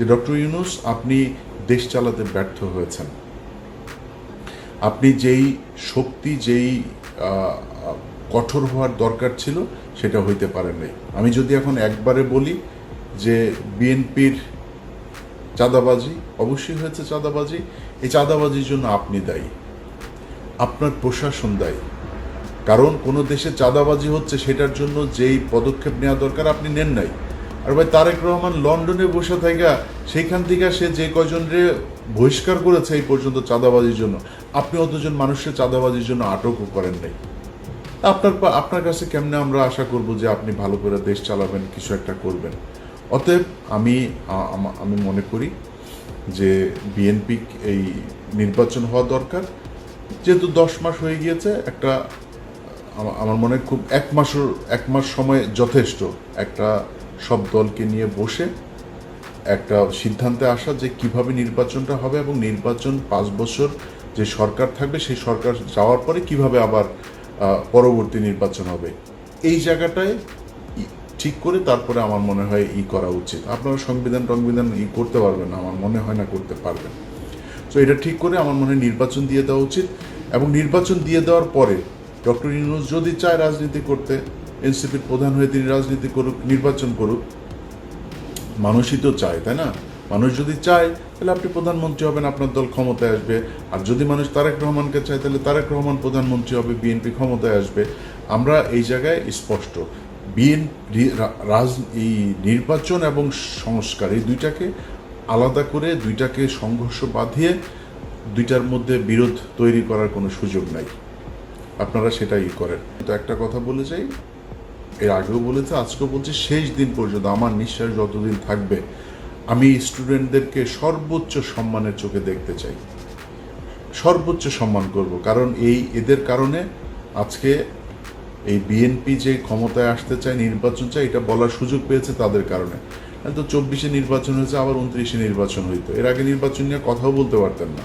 যে ডক্টর ইউনুস, আপনি দেশ চালাতে ব্যর্থ হয়েছেন। আপনি যেই শক্তি, যেই কঠোর হওয়ার দরকার ছিল, সেটা হইতে পারেন নাই। আমি যদি এখন একবারে বলি যে বিএনপির চাঁদাবাজি, অবশ্যই হয়েছে চাঁদাবাজি। এই চাঁদাবাজির জন্য আপনি দায়ী। আপনার প্রশাসন দায়ী। কারণ কোনো দেশে চাঁদাবাজি হচ্ছে, সেটার জন্য যেই পদক্ষেপ নেওয়া দরকার, আপনি নেন নাই। আর ভাই তারেক রহমান লন্ডনে বসে থাকা সেইখান থেকে সে যে কয়জনরে বহিষ্কার করেছে এই পর্যন্ত চাঁদাবাজির জন্য, আপনি অতজন মানুষের চাঁদাবাজির জন্য আটকও করেন নাই। আপনার আপনার কাছে কেমনে আমরা আশা করব যে আপনি ভালো করে দেশ চালাবেন, কিছু একটা করবেন? অতএব আমি আমি মনে করি যে বিএনপি এই নির্বাচন হওয়া দরকার। যেহেতু দশ মাস হয়ে গিয়েছে, একটা আমার মনে খুব এক মাসের, এক মাস সময় যথেষ্ট, একটা সব দলকে নিয়ে বসে একটা সিদ্ধান্তে আসা যে কীভাবে নির্বাচনটা হবে এবং নির্বাচন পাঁচ বছর যে সরকার থাকবে, সেই সরকার যাওয়ার পরে কীভাবে আবার পরবর্তী নির্বাচন হবে। এই জায়গাটায় ঠিক করে তারপরে আমার মনে হয় ই করা উচিত। আপনারা সংবিধান টংবিধান ই করতে পারবেন না, আমার মনে হয় না করতে পারবেন। তো এটা ঠিক করে আমার মনে হয় নির্বাচন দিয়ে দেওয়া উচিত এবং নির্বাচন দিয়ে দেওয়ার পরে ডক্টর ইউনুস যদি চায় রাজনীতি করতে এনসিপির প্রধান হয়ে তিনি রাজনীতি করুক, নির্বাচন করুক, মানুষই তো চায়, তাই না? মানুষ যদি চায়, তাহলে আপনি প্রধানমন্ত্রী হবেন, আপনার দল ক্ষমতায় আসবে। আর যদি মানুষ তারেক রহমানকে চায়, তাহলে তারেক রহমান প্রধানমন্ত্রী হবে, বিএনপি ক্ষমতায় আসবে। আমরা এই জায়গায় স্পষ্ট। বিএন রাজ এই নির্বাচন এবং সংস্কার, এই দুইটাকে আলাদা করে, দুইটাকে সংঘর্ষ বাঁধিয়ে দুইটার মধ্যে বিরোধ তৈরি করার কোনো সুযোগ নাই। আপনারা সেটাই করেন। তো একটা কথা বলে যাই এর আগেও বলেছে, আজকেও বলছি, শেষ দিন পর্যন্ত, আমার নিঃশ্বাস যতদিন থাকবে, আমি স্টুডেন্টদেরকে সর্বোচ্চ সম্মানের চোখে দেখতে চাই। সর্বোচ্চ সম্মান করব, কারণ এই এদের কারণে আজকে এই বিএনপি যে ক্ষমতায় আসতে চায়, নির্বাচন চায়, এটা বলার সুযোগ পেয়েছে তাদের কারণে। তো চব্বিশে নির্বাচন হয়েছে, আবার উনত্রিশে নির্বাচন হইতো। এর আগে নির্বাচন নিয়ে কথাও বলতে পারতেন না।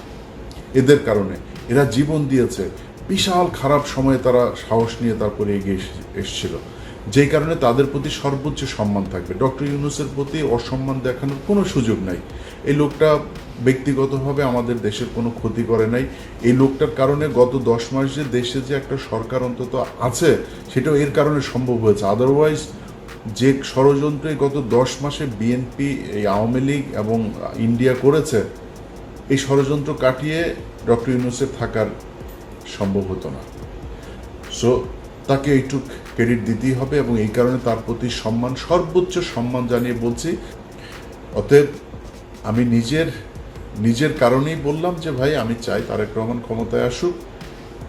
এদের কারণে এরা জীবন দিয়েছে। বিশাল খারাপ সময়ে তারা সাহস নিয়ে তারপরে এগিয়ে এস- এসেছিল। যেই কারণে তাদের প্রতি সর্বোচ্চ সম্মান থাকবে। ডক্টর ইউনুসের প্রতি অসম্মান দেখানোর কোনো সুযোগ নাই। এই লোকটা ব্যক্তিগতভাবে আমাদের দেশের কোনো ক্ষতি করে নাই। এই লোকটার কারণে গত দশ মাস যে দেশে যে একটা সরকার অন্তত আছে, সেটাও এর কারণে সম্ভব হয়েছে। আদারওয়াইজ যে ষড়যন্ত্রে গত দশ মাসে বিএনপি এই আওয়ামী লীগ এবং ইন্ডিয়া করেছে, এই ষড়যন্ত্র কাটিয়ে ডক্টর ইউনুসের থাকার সম্ভব হতো না। সো তাকে এইটুক ক্রেডিট দিতেই হবে এবং এই কারণে তার প্রতি সম্মান, সর্বোচ্চ সম্মান জানিয়ে বলছি। অতএব আমি নিজের নিজের কারণেই বললাম যে, ভাই, আমি চাই তারেক রহমান ক্ষমতায় আসুক।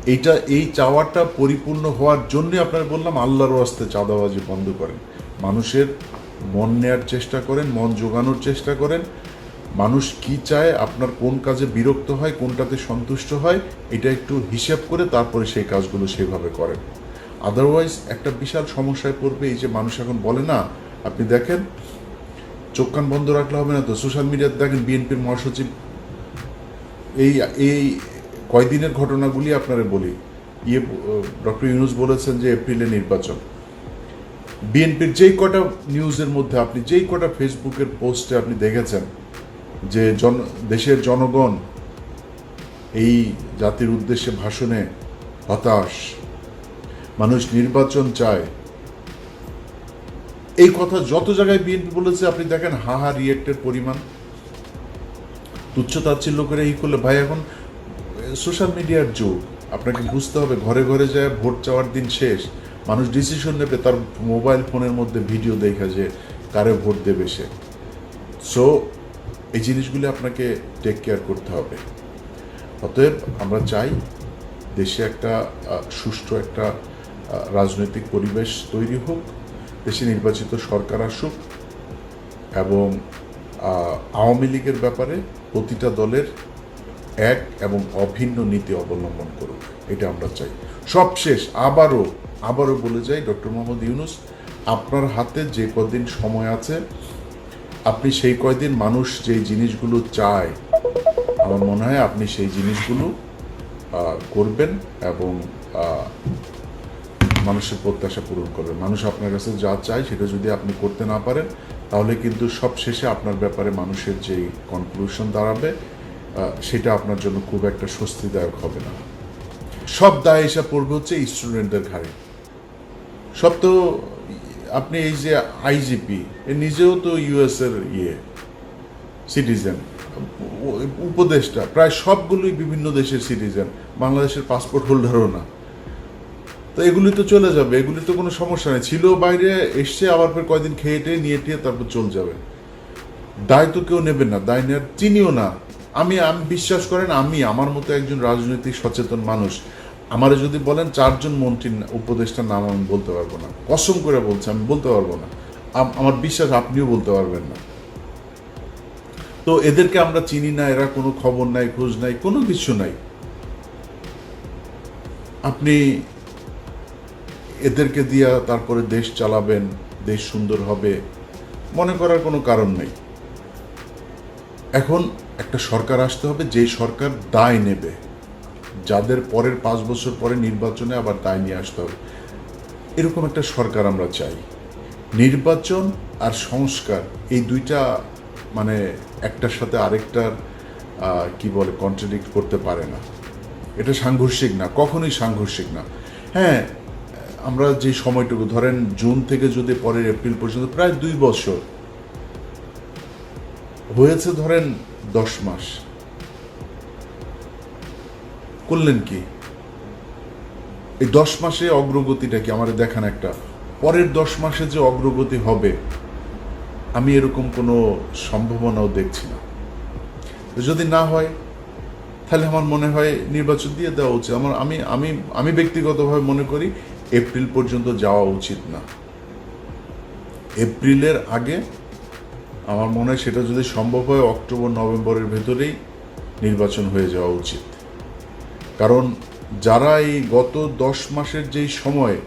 এইটা, এই চাওয়াটা পরিপূর্ণ হওয়ার জন্য আপনারা বললাম, আল্লাহর ওয়াস্তে চাঁদাবাজি বন্ধ করেন। মানুষের মন নেয়ার চেষ্টা করেন, মন জোগানোর চেষ্টা করেন। মানুষ কি চায়, আপনার কোন কাজে বিরক্ত হয়, কোনটাতে সন্তুষ্ট হয়, এটা একটু হিসাব করে তারপরে সেই কাজগুলো সেইভাবে করেন। আদারওয়াইজ একটা বিশাল সমস্যায় পড়বে, এই যে মানুষ এখন বলে না, আপনি দেখেন, চোখ কান বন্ধ রাখলে হবে না তো সোশ্যাল মিডিয়াতে দেখেন বিএনপির মহাসচিব, এই এই কয়দিনের ঘটনাগুলি আপনারা বলি। ইয়ে ডক্টর ইউনুস বলেছেন যে এপ্রিলে নির্বাচন। বিএনপির যেই কটা নিউজের মধ্যে আপনি, যেই কটা ফেসবুকের পোস্টে আপনি দেখেছেন, যে জন, দেশের জনগণ এই জাতির উদ্দেশ্যে ভাষণে হতাশ মানুষ নির্বাচন চায়। এই কথা যত জায়গায় বিএনপি বলেছে, আপনি দেখেন হা হা রিয়েক্টের পরিমাণ। তুচ্ছ তাচ্ছিল্য করে এই করলে। ভাই, এখন সোশ্যাল মিডিয়ার যুগ। আপনাকে বুঝতে হবে, ঘরে ঘরে যায় ভোট চাওয়ার দিন শেষ। মানুষ ডিসিশন নেবে, তার মোবাইল ফোনের মধ্যে ভিডিও দেখা যে কারে ভোট দেবে সে। সো এই জিনিসগুলি আপনাকে টেক কেয়ার করতে হবে। অতএব আমরা চাই দেশে একটা সুষ্ঠু একটা রাজনৈতিক পরিবেশ তৈরি হোক, দেশে নির্বাচিত সরকার আসুক, এবং আওয়ামী লীগের ব্যাপারে প্রতিটা দলের এক এবং অভিন্ন নীতি অবলম্বন করুক, এটা আমরা চাই। সবশেষ আবারও আবারও বলে যাই, ডক্টর মোহাম্মদ ইউনুস, আপনার হাতে যে কদিন সময় আছে, আপনি সেই কয়দিন মানুষ যেই জিনিসগুলো চায়, আমার মনে হয় আপনি সেই জিনিসগুলো করবেন এবং মানুষের প্রত্যাশা পূরণ করবেন মানুষ আপনার কাছে যা চায় সেটা যদি আপনি করতে না পারেন, তাহলে কিন্তু সব শেষে আপনার ব্যাপারে মানুষের যে কনক্লুশন দাঁড়াবে সেটা আপনার জন্য খুব একটা স্বস্তিদায়ক হবে না। সব দায় এসে পড়বে হচ্ছে স্টুডেন্টদের ঘাড়ে। সব তো আপনি এই যে আইজিপি এ নিজেও তো ইউএসের ইয়ে সিটিজেন উপদেষ্টা, প্রায় সবগুলোই বিভিন্ন দেশের সিটিজেন বাংলাদেশের পাসপোর্ট হোল্ডারও না। তো এগুলি তো চলে যাবে, এগুলি তো কোনো সমস্যা নেই। ছিল বাইরে, এসছে, আবার ফের কয়দিন খেয়ে টেয়ে, নিয়ে টিয়ে তারপর চলে যাবে। দায় তো কেউ নেবে না, দায় নেওয়ার চিনিও না। আমি আমি বিশ্বাস করেন, আমি, আমার মতো একজন রাজনৈতিক সচেতন মানুষ, আমারে যদি বলেন চারজন মন্ত্রীর উপদেষ্টার নাম আমি বলতে পারব না। কসম করে বলছি, আমি বলতে পারব না। আমার বিশ্বাস আপনিও বলতে পারবেন না। তো এদেরকে আমরা চিনি না, এরা কোনো খবর নাই, খোঁজ নাই, কোনো কিছু নাই। আপনি এদেরকে দিয়া তারপরে দেশ চালাবেন, দেশ সুন্দর হবে, মনে করার কোনো কারণ নেই। এখন একটা সরকার আসতে হবে যেই সরকার দায় নেবে। যাদের পরের পাঁচ বছর পরে নির্বাচনে আবার দায় নিয়ে আসতে হবে। এরকম একটা সরকার আমরা চাই। নির্বাচন আর সংস্কার, এই দুইটা মানে একটার সাথে আরেকটার কি বলে কন্ট্রাডিক্ট করতে পারে না। এটা সাংঘর্ষিক না, কখনোই সাংঘর্ষিক না। হ্যাঁ আমরা যে সময়টুকু, ধরেন জুন থেকে যদি পরের এপ্রিল পর্যন্ত প্রায় দুই বছর হয়েছে, ধরেন দশ মাস। করলেন কি? এই দশ মাসে অগ্রগতিটা কি? আমার দেখান একটা। পরের দশ মাসে যে অগ্রগতি হবে, আমি এরকম কোনো সম্ভাবনাও দেখছি না। যদি না হয়, তাহলে আমার মনে হয় নির্বাচন দিয়ে দেওয়া উচিত। আমার, আমি আমি আমি ব্যক্তিগতভাবে মনে করি এপ্রিল পর্যন্ত যাওয়া উচিত না। এপ্রিলের আগে আমার মনে হয় সেটা যদি সম্ভব হয়, অক্টোবর, নভেম্বরের ভেতরেই নির্বাচন হয়ে যাওয়া উচিত। কারণ যারা এই গত দশ মাসের যেই সময়,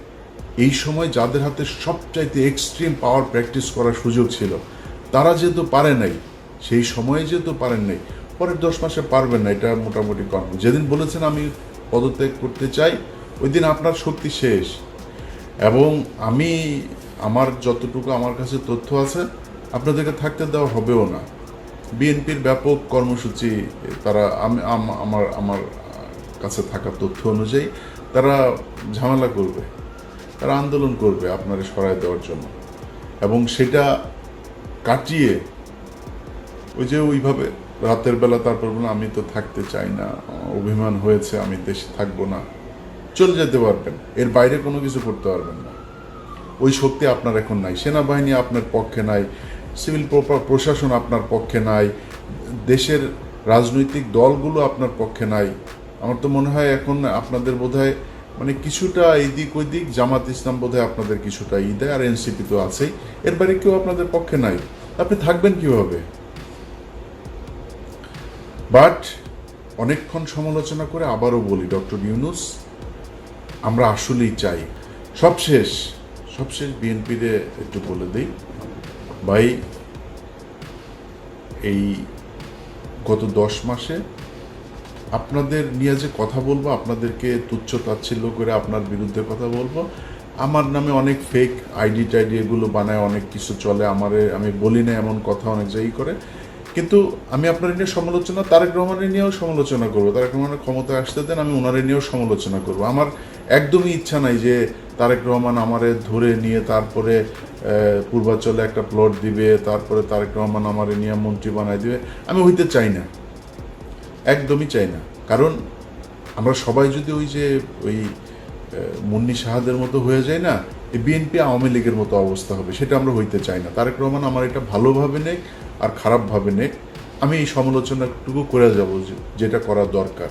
এই সময় যাদের হাতে সবচাইতে এক্সট্রিম পাওয়ার প্র্যাকটিস করার সুযোগ ছিল, তারা যেহেতু পারে নাই, সেই সময়ে যেহেতু পারেন নাই, পরের দশ মাসে পারবেন না, এটা মোটামুটি কনফার্ম যেদিন বলেছেন আমি পদত্যাগ করতে চাই ওই দিন আপনার শক্তি শেষ। এবং আমি আমার যতটুকু আমার কাছে তথ্য আছে, আপনাদেরকে থাকতে দেওয়া হবেও না। বিএনপির ব্যাপক কর্মসূচি, তারা আমি আমার আমার কাছে থাকা তথ্য অনুযায়ী তারা ঝামেলা করবে। তারা আন্দোলন করবে আপনারা সরায় দেওয়ার জন্য। এবং সেটা কাটিয়ে ওই যে ওইভাবে রাতের বেলা তারপর বলে আমি তো থাকতে চাই না। অভিমান হয়েছে, আমি দেশে থাকব না। চলে যেতে পারবেন। এর বাইরে কোনো কিছু করতে পারবেন না। ওই শক্তি আপনার এখন নাই। সেনাবাহিনী আপনার পক্ষে নাই। সিভিল প্রশাসন আপনার পক্ষে নাই। দেশের রাজনৈতিক দলগুলো আপনার পক্ষে নাই। আমার তো মনে হয় এখন আপনাদের বোধহয় মানে কিছুটা এইদিক ওই দিক জামাত ইসলাম বোধহয় আপনাদের কিছুটা ই দেয়, আর এনসিপি তো আছেই। এর বাইরে কেউ আপনাদের পক্ষে নাই। আপনি থাকবেন কীভাবে? বাট অনেকক্ষণ সমালোচনা করে আবারও বলি, ডক্টর ইউনুস আমরা আসলেই চাই। সবশেষ সবশেষ বিএনপিরে একটু বলে দিই। ভাই, এই গত দশ মাসে আপনাদের নিয়ে যে কথা বলব, আপনাদেরকে তুচ্ছ তাচ্ছিল্য করে আপনার বিরুদ্ধে কথা বলব, আমার নামে অনেক ফেক আইডি টাইডি এগুলো বানায়, অনেক কিছু চলে, আমারে, আমি বলি না এমন কথা অনেক জায়গায় করে। কিন্তু আমি আপনার নিয়ে সমালোচনা, তারেক রহমানের নিয়েও সমালোচনা করব। তারেক রহমানের ক্ষমতায় আসতে দেন, আমি ওনারে নিয়েও সমালোচনা করব। আমার একদমই ইচ্ছা নাই যে তারেক রহমান আমারে ধরে নিয়ে তারপরে আহ, পূর্বাঞ্চলে একটা প্লট দিবে তারপরে তারেক রহমান আমারে নিয়ে মন্ত্রী বানায় দিবে আমি হইতে চাই না। একদমই চাই না। কারণ আমরা সবাই যদি ওই যে ওই মুন্নি সাহাদের মতো হয়ে যায় না বিএনপি আওয়ামী লীগের মতো অবস্থা হবে সেটা আমরা হইতে চাই না। তারেক রহমান আমার এটা ভালোভাবে নেক আর খারাপভাবে নেক। আমি এই সমালোচনাটুকু করে যাব যেটা করা দরকার।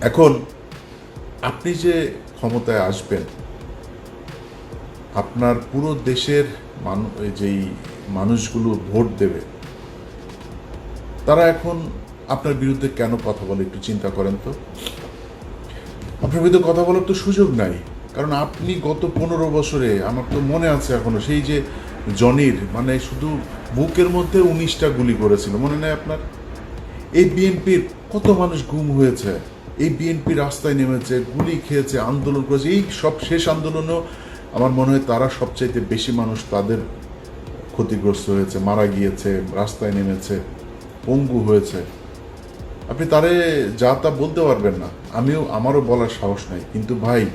এখন আপনি যে ক্ষমতায় আসবেন, আপনার পুরো দেশের মানু যেই মানুষগুলো ভোট দেবে, তারা এখন আপনার বিরুদ্ধে কেন কথা বলে একটু চিন্তা করেন তো? আপনার বিরুদ্ধে কথা বলার তো সুযোগ নাই, কারণ আপনি গত পনেরো বছরে, আমার তো মনে আছে এখনও, সেই যে জনির মানে শুধু বুকের মধ্যে উনিশটা গুলি করেছিল, মনে নেই আপনার? এই বিএনপির কত মানুষ গুম হয়েছে? এই বিএনপি রাস্তায় নেমেছে, গুলি খেয়েছে, আন্দোলন করেছে। এই সব শেষ আন্দোলনও আমার মনে হয় তারা সবচাইতে বেশি মানুষ তাদের ক্ষতিগ্রস্ত হয়েছে, মারা গিয়েছে, রাস্তায় নেমেছে, পঙ্গু হয়েছে। আপনি তারে যা তা বলতে পারবেন না, আমিও, আমারও বলার সাহস নাই। কিন্তু ভাই,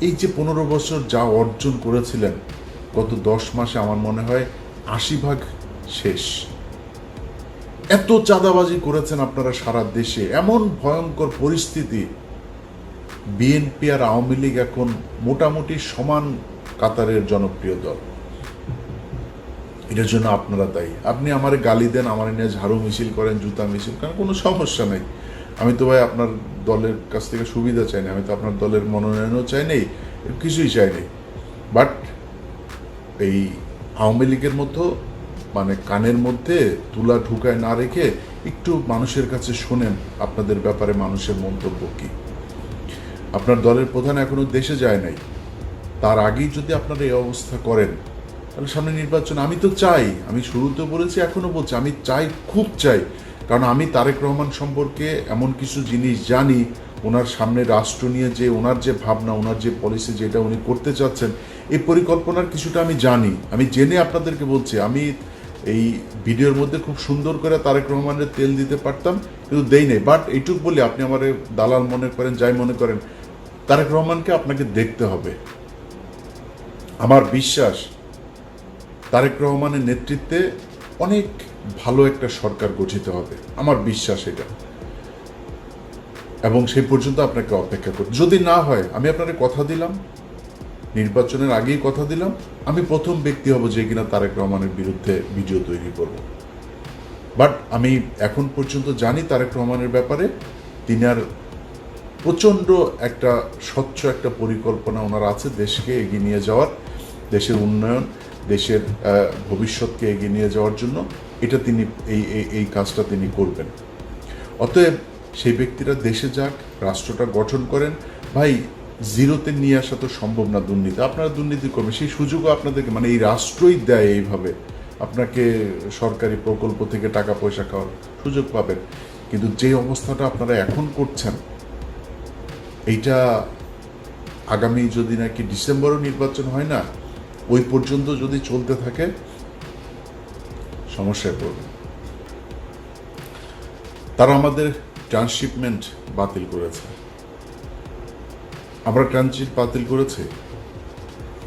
এই যে পনেরো বছর যা অর্জন করেছিলেন, গত দশ মাসে আমার মনে হয় আশি ভাগ শেষ। এত চাঁদাবাজি করেছেন আপনারা সারা দেশে। এমন ভয়ঙ্কর পরিস্থিতি। বিএনপি আর আওয়ামী লীগ এখন মোটামুটি সমান কাতারের জনপ্রিয় দল। এটার জন্য আপনারা দায়ী। আপনি আমার গালি দেন, আমার নিয়ে ঝাড়ু মিছিল করেন, জুতা মিছিল করেন, কোনো সমস্যা নেই। আমি তো ভাই আপনার দলের কাছ থেকে সুবিধা চাই না, আমি তো আপনার দলের মনোনয়নও চাই নেই, কিছুই চাই নেই। বাট এই আওয়ামী লীগের মতো মানে কানের মধ্যে তুলা ঢুকায় না রেখে একটু মানুষের কাছে শোনেন আপনাদের ব্যাপারে মানুষের মন্তব্য কী। আপনার দলের প্রধান এখনও দেশে যায় নাই। তার আগেই যদি আপনারা এই অবস্থা করেন, তাহলে সামনে নির্বাচন আমি তো চাই, আমি শুরুতে বলেছি, এখনও বলছি, আমি চাই, খুব চাই। কারণ আমি তারেক রহমান সম্পর্কে এমন কিছু জিনিস জানি, ওনার সামনে রাষ্ট্র নিয়ে যে, ওনার যে ভাবনা, ওনার যে পলিসি যেটা উনি করতে চাচ্ছেন, এই পরিকল্পনার কিছুটা আমি জানি। আমি জেনে আপনাদেরকে বলছি, আমি এই ভিডিওর মধ্যে খুব সুন্দর করে তারেক রহমানের তেল দিতে পারতাম, কিন্তু দেই নাই। বাট এইটুক বলি, আপনি আমার দালাল মনে করেন, যাই মনে করেন, তারেক রহমানকে আপনাকে দেখতে হবে। আমার বিশ্বাস, তারেক রহমানের নেতৃত্বে অনেক ভালো একটা সরকার গঠিত হবে। আমার বিশ্বাস এটা। এবং সেই পর্যন্ত আপনাকে অপেক্ষা করতে যদি না হয়, আমি আপনাকে কথা দিলাম। নির্বাচনের আগেই কথা দিলাম, আমি প্রথম ব্যক্তি হব যে কিনা তারেক রহমানের বিরুদ্ধে ভিডিও তৈরি করব। বাট আমি এখন পর্যন্ত জানি তারেক রহমানের ব্যাপারে। তিনি আর প্রচণ্ড একটা স্বচ্ছ একটা পরিকল্পনা ওনার আছে দেশকে এগিয়ে নিয়ে যাওয়ার, দেশের উন্নয়ন, দেশের ভবিষ্যৎকে এগিয়ে নিয়ে যাওয়ার জন্য এটা তিনি এই এই কাজটা তিনি করবেন। অতএব সেই ব্যক্তিরা দেশে যাক, রাষ্ট্রটা গঠন করেন। ভাই জিরোতে নিয়ে আসা তো সম্ভব না দুর্নীতি। আপনারা দুর্নীতি করবেন। সেই সুযোগও আপনাদেরকে মানে এই রাষ্ট্রই দেয় এইভাবে। আপনাকে সরকারি প্রকল্প থেকে টাকা পয়সা খাওয়ার সুযোগ পাবেন। কিন্তু যে অবস্থাটা আপনারা এখন করছেন, এইটা আগামী যদি নাকি ডিসেম্বরও নির্বাচন হয় না, ওই পর্যন্ত যদি চলতে থাকে, সমস্যায় পড়বে তারা আমাদের ট্রান্সশিপমেন্ট বাতিল করেছে। আমরা ট্রানজিট বাতিল করেছি।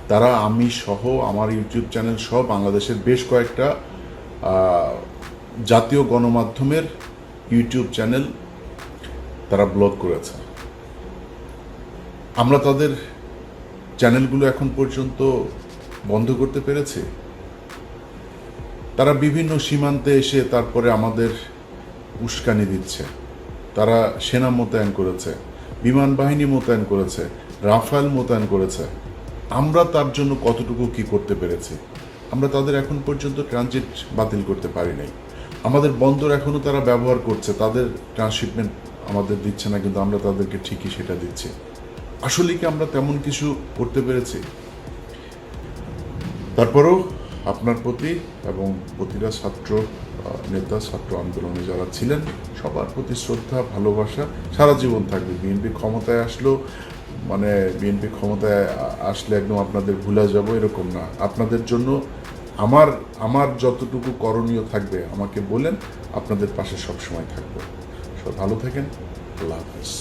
তারা, আমি সহ আমার ইউটিউব চ্যানেল সহ বাংলাদেশের বেশ কয়েকটা জাতীয় গণমাধ্যমের ইউটিউব চ্যানেল তারা ব্লক করেছে। আমরা তাদের চ্যানেলগুলো এখন পর্যন্ত বন্ধ করতে পেরেছি। তারা বিভিন্ন সীমান্তে এসে তারপরে আমাদের উস্কানি দিচ্ছে। তারা সেনা মোতায়েন করেছে। বিমান বাহিনী মোতায়েন করেছে, রাফাল মোতায়েন করেছে। আমরা তার জন্য কতটুকু কি করতে পেরেছি? আমরা তাদের এখন পর্যন্ত ট্রানজিট বাতিল করতে পারি নাই। আমাদের বন্দর এখনও তারা ব্যবহার করছে, তাদের ট্রান্সশিপমেন্ট আমাদের দিচ্ছে না, কিন্তু আমরা তাদেরকে ঠিকই সেটা দিচ্ছি। আসলে কি আমরা তেমন কিছু করতে পেরেছি? তারপরেও আপনার প্রতি এবং প্রতিটা ছাত্র নেতা, ছাত্র আন্দোলনে যারা ছিলেন, সবার প্রতি শ্রদ্ধা, ভালোবাসা, সারা জীবন থাকবে। বিএনপি ক্ষমতায় আসলো মানে বিএনপি ক্ষমতায় আসলে একদম আপনাদের ভুলে যাব, এরকম না। আপনাদের জন্য আমার আমার যতটুকু করণীয় থাকবে, আমাকে বলেন, আপনাদের পাশে সবসময় থাকব। সব ভালো থাকেন, আল্লাহ হাফেজ।